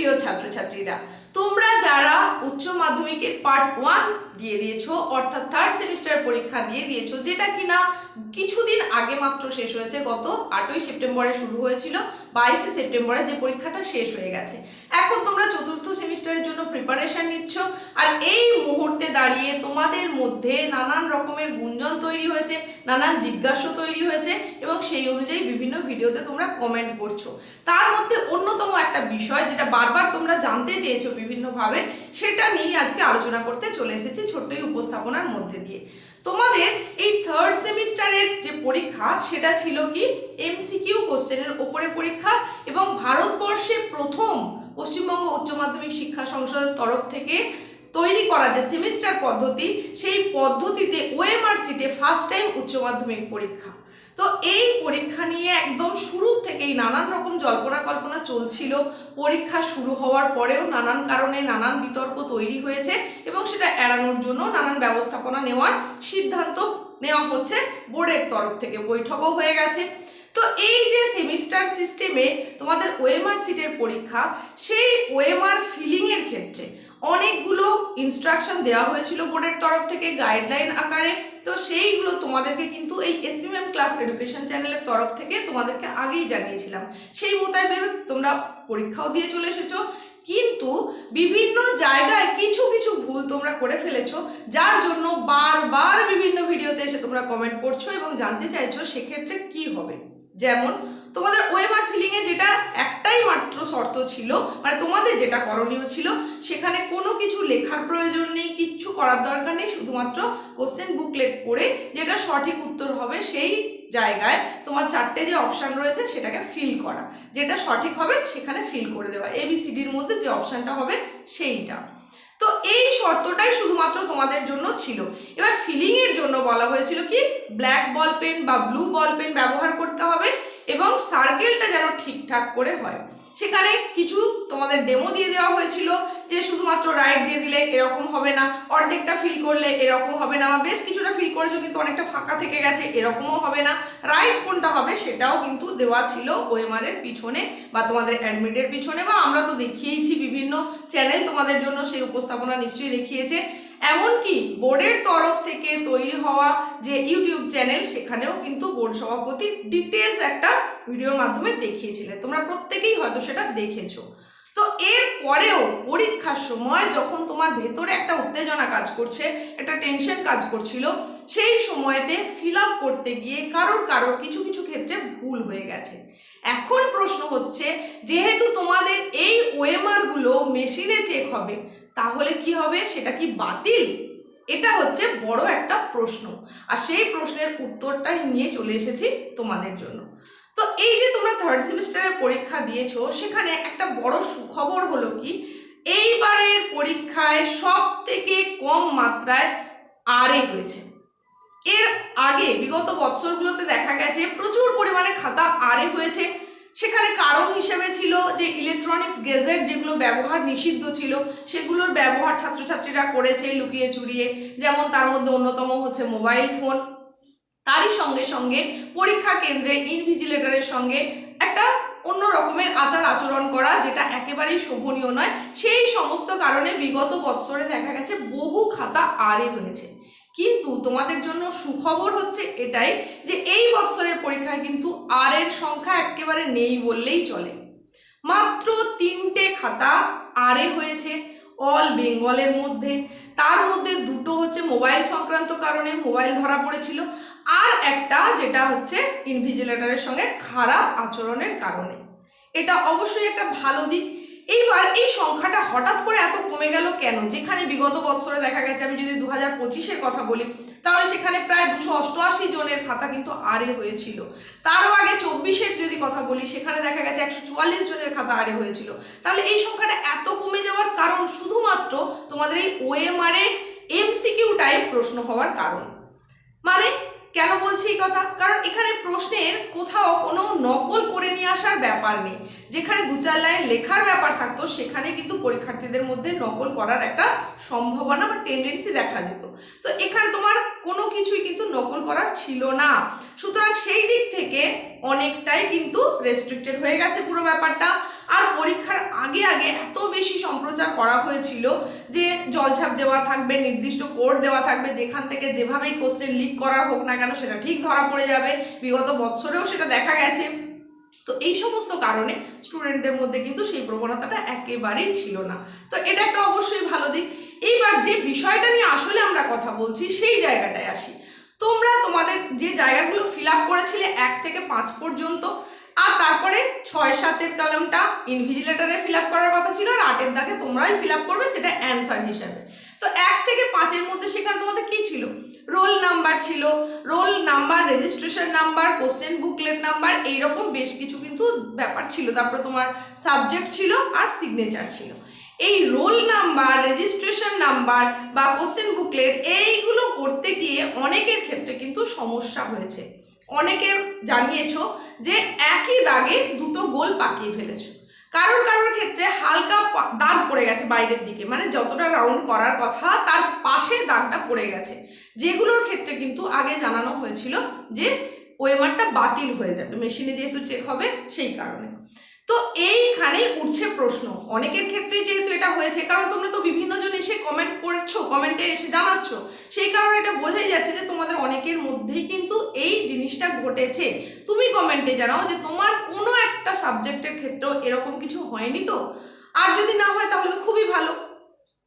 প্রিয় ছাত্রছাত্রীরা, তোমরা যারা উচ্চ মাধ্যমিকের পার্ট ওয়ান দিয়ে দিয়েছ, অর্থাৎ থার্ড সেমিস্টার পরীক্ষা দিয়ে দিয়েছ, যেটা কিনা কিছুদিন আগে মাত্র শেষ হয়েছে, গত আটই সেপ্টেম্বরে শুরু হয়েছিল, বাইশে সেপ্টেম্বরে যে পরীক্ষাটা শেষ হয়ে গেছে। এখন তোমরা চতুর্থ সেমিস্টারের জন্য প্রিপারেশন নিচ্ছ আর এই মুহূর্তে দাঁড়িয়ে তোমাদের মধ্যে নানান রকমের গুঞ্জন তৈরি হয়েছে, নানান জিজ্ঞাসা তৈরি হয়েছে এবং সেই অনুযায়ী বিভিন্ন ভিডিওতে তোমরা কমেন্ট করছ। তার মধ্যে অন্যতম একটা বিষয় যেটা বারবার তোমরা জানতে চেয়েছো বিভিন্নভাবে, সেটা নিয়ে আজকে আলোচনা করতে চলে এসেছি ছোট্ট এই উপস্থাপনার মধ্যে দিয়ে। তোমাদের এই থার্ড সেমিস্টারের যে পরীক্ষা, সেটা ছিল কি? এমসিকিউ কোশ্চেনের ওপরে পরীক্ষা এবং ভারতবর্ষে প্রথম পশ্চিমবঙ্গ উচ্চ মাধ্যমিক শিক্ষা সংসদের তরফ থেকে তৈরি করা যে সেমিস্টার পদ্ধতি, সেই পদ্ধতিতে ওএমআর সিটে ফার্স্ট টাইম উচ্চ মাধ্যমিক পরীক্ষা। তো এই পরীক্ষা নিয়ে একদম শুরু থেকেই নানান রকম জল্পনা কল্পনা চলছিল। পরীক্ষা শুরু হওয়ার পরেও নানান কারণে নানান বিতর্ক তৈরি হয়েছে এবং সেটা এড়ানোর জন্য নানান ব্যবস্থাপনা নেওয়ার সিদ্ধান্ত নেওয়া হচ্ছে বোর্ডের তরফ থেকে, বৈঠকও হয়ে গেছে। তো এই যে সেমিস্টার সিস্টেমে তোমাদের ওএমআর সিটের পরীক্ষা, সেই ওএমআর ফিলিংয়ের ক্ষেত্রে অনেকগুলো ইনস্ট্রাকশন দেওয়া হয়েছিল বোর্ডের তরফ থেকে গাইডলাইন আকারে। তো সেইগুলো তোমাদেরকে কিন্তু এই এসপিএম ক্লাস এডুকেশন চ্যানেলের তরফ থেকে তোমাদেরকে আগেই জানিয়েছিলাম। সেই মোতাবেক তোমরা পরীক্ষাও দিয়ে চলে এসেছ। কিন্তু বিভিন্ন জায়গায় কিছু কিছু ভুল তোমরা করে ফেলেছো, যার জন্য বারবার বিভিন্ন ভিডিওতে এসে তোমরা কমেন্ট করছ এবং জানতে চাইছো সেক্ষেত্রে কি হবে। যেমন তোমাদের ওয়েমার ফিলিংয়ে যেটা একটাই মাত্র ছিল মানে তোমাদের যেটা করণীয় ছিল, সেখানে কোনো কিছু লেখার প্রয়োজন নেই, কিচ্ছু করার দরকার নেই, শুধুমাত্র কোশ্চেন বুকলেট পড়ে যেটা সঠিক উত্তর হবে সেই জায়গায় তোমার চারটে যে অপশান রয়েছে সেটাকে ফিল করা। যেটা সঠিক হবে সেখানে ফিল করে দেওয়া। এবিসিডির মধ্যে যে অপশানটা হবে সেইটা। তো এই শর্তটাই শুধুমাত্র তোমাদের জন্য ছিল। এবার ফিলিংয়ের জন্য বলা হয়েছিল কি ব্ল্যাক বল পেন বা ব্লু বল পেন ব্যবহার করতে হবে এবং সার্কেলটা যেন ঠিকঠাক করে হয়। সেখানে কিছু তোমাদের ডেমো দিয়ে দেওয়া হয়েছিল যে শুধুমাত্র রাইট দিয়ে দিলে এরকম হবে না, অর্ধেকটা ফিল করলে এরকম হবে না বা বেশ কিছুটা ফিল করেছ কিন্তু অনেকটা ফাঁকা থেকে গেছে, এরকমও হবে না। রাইট কোনটা হবে সেটাও কিন্তু দেওয়া ছিল ওএমআর এর পিছনে বা তোমাদের অ্যাডমিটের পিছনে বা আমরা তো দেখিয়েইছি বিভিন্ন চ্যানেল তোমাদের জন্য, সেই উপস্থাপনা নিশ্চয়ই দেখিয়েছে। এমনকি বোর্ডের তরফ থেকে তৈরি হওয়া যে ইউটিউব চ্যানেল, সেখানেও কিন্তু বোর্ড সভাপতি ডিটেলস একটা ভিডিওর মাধ্যমে দেখিয়েছিলেন। তোমরা প্রত্যেকেই হয়তো সেটা দেখেছ। তো এর পরেও পরীক্ষার সময় যখন তোমার ভেতরে একটা উত্তেজনা কাজ করছে, একটা টেনশন কাজ করছিল, সেই সময়তে ফিল করতে গিয়ে কারোর কারোর কিছু কিছু ক্ষেত্রে ভুল হয়ে গেছে। এখন প্রশ্ন হচ্ছে, যেহেতু তোমাদের এই ওয়েমারগুলো মেশিনে চেক হবে তাহলে কি হবে? সেটা কি বাতিল? এটা হচ্ছে বড় একটা প্রশ্ন। আর সেই প্রশ্নের উত্তরটাই নিয়ে চলে এসেছি তোমাদের জন্য। তো এই যে তোমরা থার্ড সেমিস্টারের পরীক্ষা দিয়েছ, সেখানে একটা বড় সুখবর হলো কি? এইবারের পরীক্ষায় সব থেকে কম মাত্রায় আরে হয়েছে। এর আগে বিগত বছরগুলোতে দেখা গেছে প্রচুর পরিমাণে খাতা আরে হয়েছে। সেখানে কারণ হিসেবে ছিল যে ইলেকট্রনিক্স গেজেট যেগুলো ব্যবহার নিষিদ্ধ ছিল, সেগুলোর ব্যবহার ছাত্রছাত্রীরা করেছে লুকিয়ে চুরিয়ে। যেমন তার মধ্যে অন্যতম হচ্ছে মোবাইল ফোন তারই সঙ্গে সঙ্গে পরীক্ষা কেন্দ্রে ইনভিজিলেটরের সঙ্গে একটা অন্য রকমের আচার আচরণ করা, যেটা একেবারেই শোভনীয় নয়। সেই সমস্ত কারণে বিগত বৎসরে দেখা গেছে বহু খাতা আরে হয়েছে। কিন্তু তোমাদের জন্য সুখবর হচ্ছে এটাই যে এই বৎসরের পরীক্ষায় কিন্তু আর এর সংখ্যা একেবারে নেই বললেই চলে। মাত্র তিনটে খাতা আরে হয়েছে অল বেঙ্গলের মধ্যে। তার মধ্যে দুটো হচ্ছে মোবাইল সংক্রান্ত কারণে মোবাইল ধরা পড়েছিল। আর একটা যেটা হচ্ছে ইনভিজিলেটরের সঙ্গে খারাপ আচরণের কারণে। এটা অবশ্যই একটা ভালো দিক। এইবার এই সংখ্যাটা হঠাৎ করে এত কমে গেল কেন? যেখানে বিগত বৎসরে দেখা গেছে, আমি যদি দু হাজার পঁচিশের কথা বলি, তাহলে সেখানে প্রায় দুশো অষ্টআশি জনের খাতা কিন্তু আরে হয়েছিল। তারও আগে চব্বিশের যদি কথা বলি, সেখানে দেখা গেছে একশো চুয়াল্লিশ জনের খাতা আরে হয়েছিল। তাহলে এই সংখ্যাটা এত কমে যাওয়ার কারণ শুধুমাত্র তোমাদের এই ওএমআরে এমসিকিউ টাইপ প্রশ্ন হওয়ার কারণ। মানে কেন বলছি এই কথা? কারণ এখানে প্রশ্নের কোথাও কোনো নকল আসার ব্যাপার নেই। যেখানে দু চার লাইন লেখার ব্যাপার থাকতো, সেখানে কিন্তু পরীক্ষার্থীদের মধ্যে নকল করার একটা সম্ভাবনা বা টেন্ডেন্সি দেখা যেত। তো এখানে তোমার কোনো কিছুই কিন্তু নকল করার ছিল না। সুতরাং সেই দিক থেকে অনেকটাই কিন্তু রেস্ট্রিক্টেড হয়ে গেছে পুরো ব্যাপারটা। আর পরীক্ষার আগে আগে এত বেশি সম্প্রচার করা হয়েছিল যে জলছাপ দেওয়া থাকবে, নির্দিষ্ট কোড দেওয়া থাকবে, যেখান থেকে যেভাবেই কোশ্চেন লিক করা হোক না কেন, সেটা ঠিক ধরা পড়ে যাবে। বিগত বৎসরেও সেটা দেখা গেছে। তো এই সমস্ত কারণে স্টুডেন্টদের মধ্যে কিন্তু সেই প্রবণতাটা একেবারেই ছিল না। তো এটা একটা অবশ্যই ভালো দিক। এইবার যে বিষয়টা নিয়ে আসলে আমরা কথা বলছি, সেই জায়গাটায় আসি। তোমরা তোমাদের যে জায়গাগুলো ফিল আপ করেছিলে এক থেকে পাঁচ পর্যন্ত, আর তারপরে ছয় সাতের কলমটা ইনভিজিলেটারে ফিল আপ করার কথা ছিল, আর আটের দাগে তোমরাই ফিল আপ করবে সেটা অ্যান্সার হিসাবে। তো এক থেকে পাঁচের মধ্যে সেখানে তোমাদের কি ছিল? রোল নাম্বার ছিল। Roll number registration number question booklet number, এইরকম বেশ কিছু কিন্তু ব্যাপার ছিল। তারপরে তোমার সাবজেক্ট ছিল আর সিগনেচার ছিল। এই রোল নাম্বার রেজিস্ট্রেশন নাম্বার বা কোশ্চেন বুকলেট এইগুলো করতে গিয়ে অনেকের ক্ষেত্রে কিন্তু সমস্যা হয়েছে। অনেকে জানিয়েছো যে একই দাগে দুটো গোল পাকিয়ে ফেলেছো। কারোর কারোর ক্ষেত্রে হালকা দাগ পড়ে গেছে বাইরের দিকে। মানে যতটা রাউন্ড করার কথা, তার পাশে দাগটা পড়ে গেছে। যেগুলোর ক্ষেত্রে কিন্তু আগে জানানো হয়েছিল যে ওয়েমারটা বাতিল হয়ে যাবে, মেশিনে যেহেতু চেক হবে সেই কারণে। তো এইখানেই উঠছে প্রশ্ন, অনেকের ক্ষেত্রে যেহেতু এটা হয়েছে, কারণ তোমরা তো বিভিন্ন জন এসে কমেন্ট করছ কমেন্টে এসে জানাচ্ছ, সেই কারণে এটা বোঝাই যাচ্ছে যে তোমাদের অনেকের মধ্যেই কিন্তু এই জিনিসটা ঘটেছে। তুমি কমেন্টে জানাও যে তোমার কোনো একটা সাবজেক্টের ক্ষেত্রেও এরকম কিছু হয়নি তো? আর যদি না হয় তাহলে তো খুবই ভালো।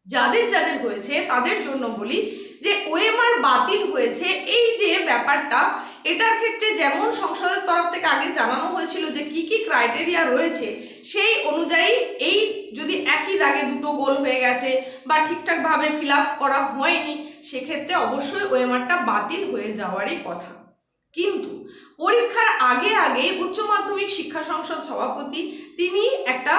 যাদের যাদের হয়েছে তাদের জন্য বলি যে ওএমআর বাতিল হয়েছে, এই যে ব্যাপারটা, এটার ক্ষেত্রে যেমন সংসদের তরফ থেকে আগে জানানো হয়েছিল যে কি কি ক্রাইটেরিয়া রয়েছে, সেই অনুযায়ী এই যদি একই দাগে দুটো গোল হয়ে গেছে বা ঠিকঠাকভাবে ফিল করা হয়নি, সেক্ষেত্রে অবশ্যই ওএমআরটা বাতিল হয়ে যাওয়ারই কথা। কিন্তু পরীক্ষার আগে আগে উচ্চ মাধ্যমিক শিক্ষা সংসদ সভাপতি তিনি একটা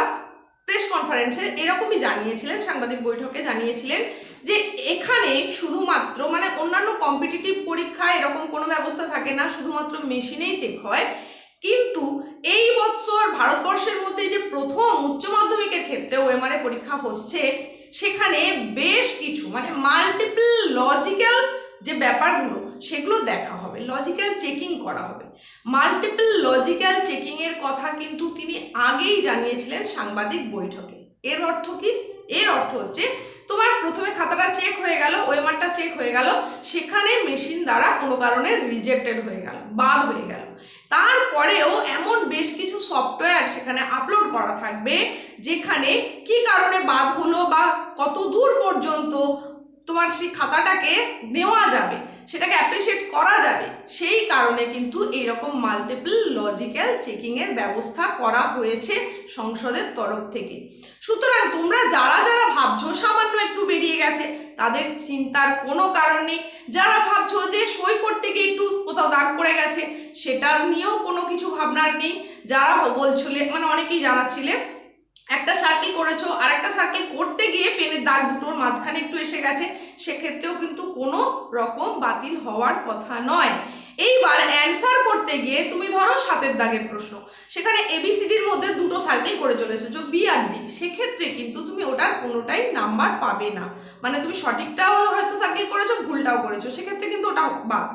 প্রেস কনফারেন্সে এরকমই জানিয়েছিলেন, সাংবাদিক বৈঠকে জানিয়েছিলেন যে এখানে শুধুমাত্র মানে অন্যান্য কম্পিটিটিভ পরীক্ষা এরকম কোনো ব্যবস্থা থাকে না, শুধুমাত্র মেশিনেই চেক হয়। কিন্তু এই বছর ভারতবর্ষের মধ্যে যে প্রথম উচ্চ মাধ্যমিকের ক্ষেত্রে ওএমআরএ পরীক্ষা হচ্ছে, সেখানে বেশ কিছু মানে মাল্টিপল লজিক্যাল যে ব্যাপারগুলো, সেগুলো দেখা হবে লজিক্যাল চেকিং করা হবে। মাল্টিপল লজিক্যাল চেকিংয়ের কথা কিন্তু তিনি আগেই জানিয়েছিলেন সাংবাদিক বৈঠকে। এর অর্থ কি? এর অর্থ হচ্ছে তোমার প্রথমে খাতাটা চেক হয়ে গেল, ওয়েমারটা চেক হয়ে গেল, সেখানে মেশিন দ্বারা কোনো কারণে রিজেক্টেড হয়ে গেল, বাদ হয়ে গেল। তারপরেও এমন বেশ কিছু সফটওয়্যার সেখানে আপলোড করা থাকবে, যেখানে কি কারণে বাদ হলো বা কত দূর পর্যন্ত তোমার সেই খাতাটাকে নেওয়া যাবে। সেটাকে অ্যাপ্রিসিয়েট করা যাবে। সেই কারণে কিন্তু এইরকম মাল্টিপল লজিক্যাল চেকিংয়ের ব্যবস্থা করা হয়েছে সংসদের তরফ থেকে। সুতরাং তোমরা যারা যারা ভাবছ সামান্য একটু বেরিয়ে গেছে, তাদের চিন্তার কোনো কারণ নেই। যারা ভাবছ যে সই করতে গিয়ে একটু কোথাও দাগ পড়ে গেছে, সেটার নিয়েও কোনো কিছু ভাবনার নেই। যারা বলছিলে মানে অনেকেই জানাচ্ছিলেন একটা সার্কেল করেছ আর একটা সার্কেল করতে গিয়ে পেনের দাগ দুটোর মাঝখানে একটু এসে গেছে, সেক্ষেত্রেও কিন্তু কোনো রকম বাতিল হওয়ার কথা নয়। এইবার অ্যান্সার করতে গিয়ে তুমি ধরো সাতের দাগের প্রশ্ন। সেখানে এবিসিডির মধ্যে দুটো সার্কেল করে চলে এসেছ বি সেক্ষেত্রে কিন্তু তুমি ওটার কোনোটাই নাম্বার পাবে না। মানে তুমি সঠিকটাও হয়তো সার্কেল করেছ, ভুলটাও করেছ, সেক্ষেত্রে কিন্তু ওটা বাদ।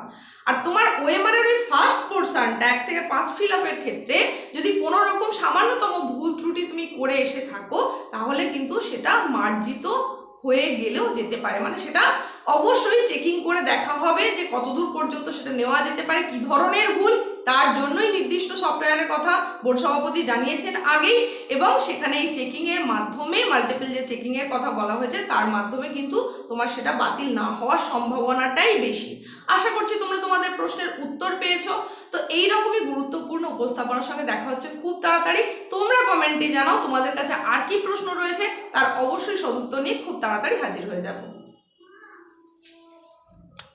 আর তোমার ওয়েমারের ওই ফার্স্ট পোর্শনটা এক থেকে পাঁচ ফিল আপের ক্ষেত্রে যদি কোনো রকম সামান্যতম ভুল ত্রুটি তুমি করে এসে থাকো, তাহলে কিন্তু সেটা মার্জিত হয়ে গেলেও যেতে পারে। মানে সেটা অবশ্যই চেকিং করে দেখা হবে যে কতদূর পর্যন্ত সেটা নেওয়া যেতে পারে, কি ধরনের ভুল তার জন্যই নির্দিষ্ট সফটওয়্যারের কথা বোর্ড সভাপতি জানিয়েছেন আগেই এবং সেখানে এই চেকিংয়ের মাধ্যমে মাল্টিপল যে চেকিংয়ের কথা বলা হয়েছে তার মাধ্যমে কিন্তু তোমার সেটা বাতিল না হওয়ার সম্ভাবনাটাই বেশি। আশা করছি তোমরা তোমাদের প্রশ্নের উত্তর পেয়েছ। তো এই রকমই গুরুত্বপূর্ণ উপস্থাপনার সঙ্গে দেখা হচ্ছে খুব তাড়াতাড়ি। তোমরা কমেন্টে জানাও তোমাদের কাছে আর কি প্রশ্ন রয়েছে, তার অবশ্যই সদুত্তর নিয়ে খুব তাড়াতাড়ি হাজির হয়ে যাব।